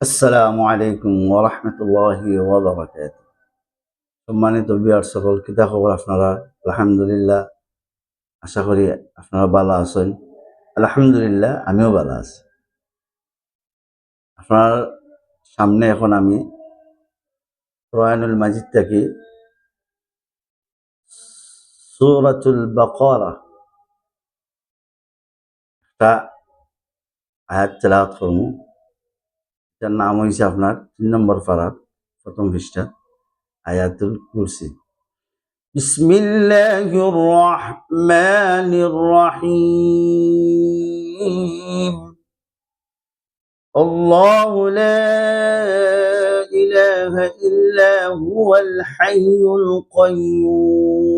আসসালামু আলাইকুম ওরহমতুল্লাহি ওবরাকাত সম্মানিত বিয়ার সকল কিতা খবর আপনারা আলহামদুলিল্লাহ আশা করি আপনারা ভালো আছেন আলহামদুলিল্লাহ আমিও ভালো আছি আপনার সামনে এখন আমি রয়ানুল মাজিদ থেকে সুরাতুল বাকারা একটা আয়াত তেলাওয়াত করবো যার নাম হয়েছে আপনার তিন নম্বর পাড়ার প্রথম পৃষ্ঠা আয়াতুল কুরসি بسم الله الرحمن الرحيم الله لا إله إلا هو الحي القيوم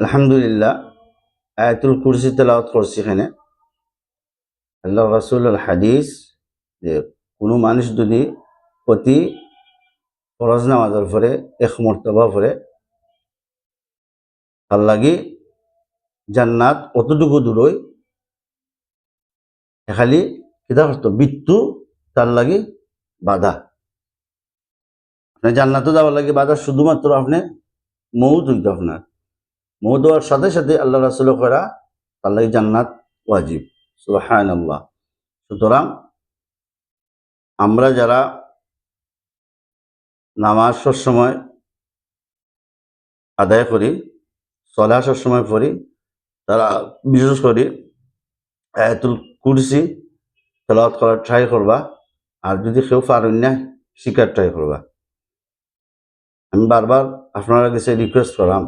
আলহামদুলিল্লাহ, আয়াতুল কুরসি তেলাওয়াত করছি এখানে। আল্লাহ রাসুল হাদিস যে কোনো মানুষ যদি প্রতি ফরজ নামাজের ফরে এক মর্তবা ফরে তার লাগি জান্নাত অতটুকু দূরই খালি কিতা করতো, মৃত্যু তার লাগে বাধা। আপনি জান্নাতে যাওয়ার লাগে বাধা শুধুমাত্র আপনি মৌ হইতো আপনার। মৌত হওয়ার সাথে সাথে আল্লাহ রাসুল করা তার লাগে জান্নাত ওয়াজিব। সুহান আল্লাহ সুতরাং আমরা যারা নামাজ সময় আদায় করি, সলাহ সময় পড়ি, তারা বিশেষ করে আয়াতুল কুরসি তেলাওয়াত করার ট্রাই করবা, আর যদি কেউ পারেন না, শিকার ট্রাই করবা। আমি বারবার আপনারা কাছে রিকোয়েস্ট করাম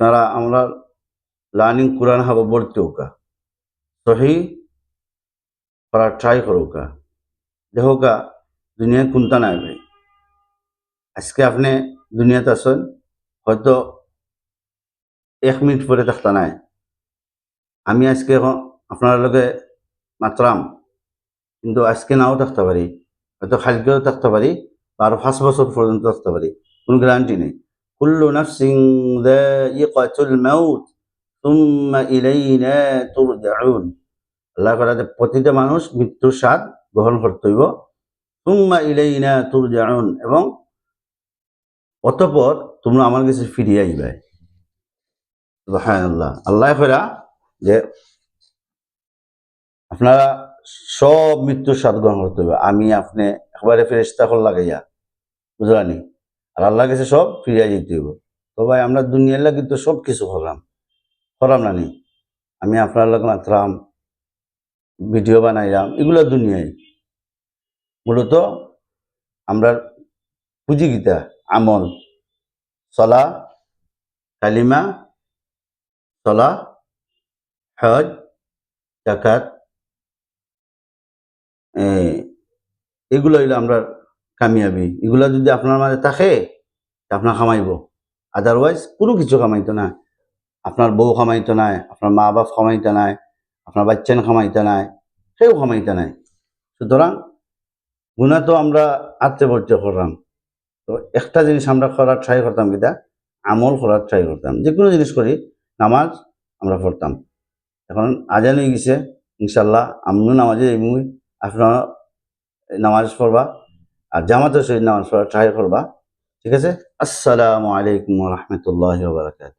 আপনারা আমরা লার্নিং কোরআন হাব ভর্তি হোকা সহি করার ট্রাই করুকা দেখোকা দুনিয়া কোনটা নাই ভাই। আজকে আপনি দুনিয়াতে আসেন হয়তো এক মিনিট পরে থাকতা নাই। আমি আজকে আপনার লগে মাত্রাম কিন্তু আজকে নাও থাকতে পারি। হয়তো কালকেও থাকতে পারি আরো পাঁচ বছর পর্যন্ত থাকতে পারি। কোনো গ্যারান্টি নেই। কুল্লু নাফসিং যায়িকাতুল মাউত সুম্মা ইলাইনা তুরজাউন আল্লাহ করা যে প্রতিটা মানুষ মৃত্যুর স্বাদ গ্রহণ করতে হইব। তুম্মা ইলাইনা তুরজাউন এবং অতপর তোমরা আমার কাছে ফিরিয়ে আইবে। সুবহানাল্লাহ। আল্লাহ করা যে আপনারা সব মৃত্যুর স্বাদ গ্রহণ করতে হবে আমি আপনি একবারে ফেরেস্তা কল লাগাইয়া। বুঝলানি আর আল্লাহ কাছে সব ফিরিয়া যেতে হইব। তো ভাই, আমরা দুনিয়ার লাগে তো সব কিছু করলাম করলাম না নি? আমি আপনার লোক মাত্রাম ভিডিও বানাইলাম, এগুলো দুনিয়ায়। মূলত আমরা পুঁজি গীতা আমল চলা কালিমা চলা হজ জাকাত এগুলো হইল আমরা কামিয়াবি। এগুলো যদি আপনার মাঝে থাকে আপনার কামাইব আদারওয়াইজ কোনো কিছু কামাইতো না আপনার বউ কামাইতো নাই, আপনার মা বাপ কামাইতো নাই, আপনার বাচ্চান খামাইতে নাই সেও খামাইতে নাই। সুতরাং, গুণা তো আমরা আত্মে বর্জ্য করলাম। তো একটা জিনিস আমরা করার ট্রাই করতাম কিতা আমল করার ট্রাই করতাম। যে কোনো জিনিস করি, নামাজ আমরা পড়তাম। এখন আজান হয়ে গেছে ইনশাল্লাহ আমিও নামাজে এমনি আপনার নামাজ পড়বা। আর জামাতের সহিত নামাজ পড়া ট্রাই করবা ঠিক আছে? আসসালামু আলাইকুম রহমতুল্লাহ বারকাত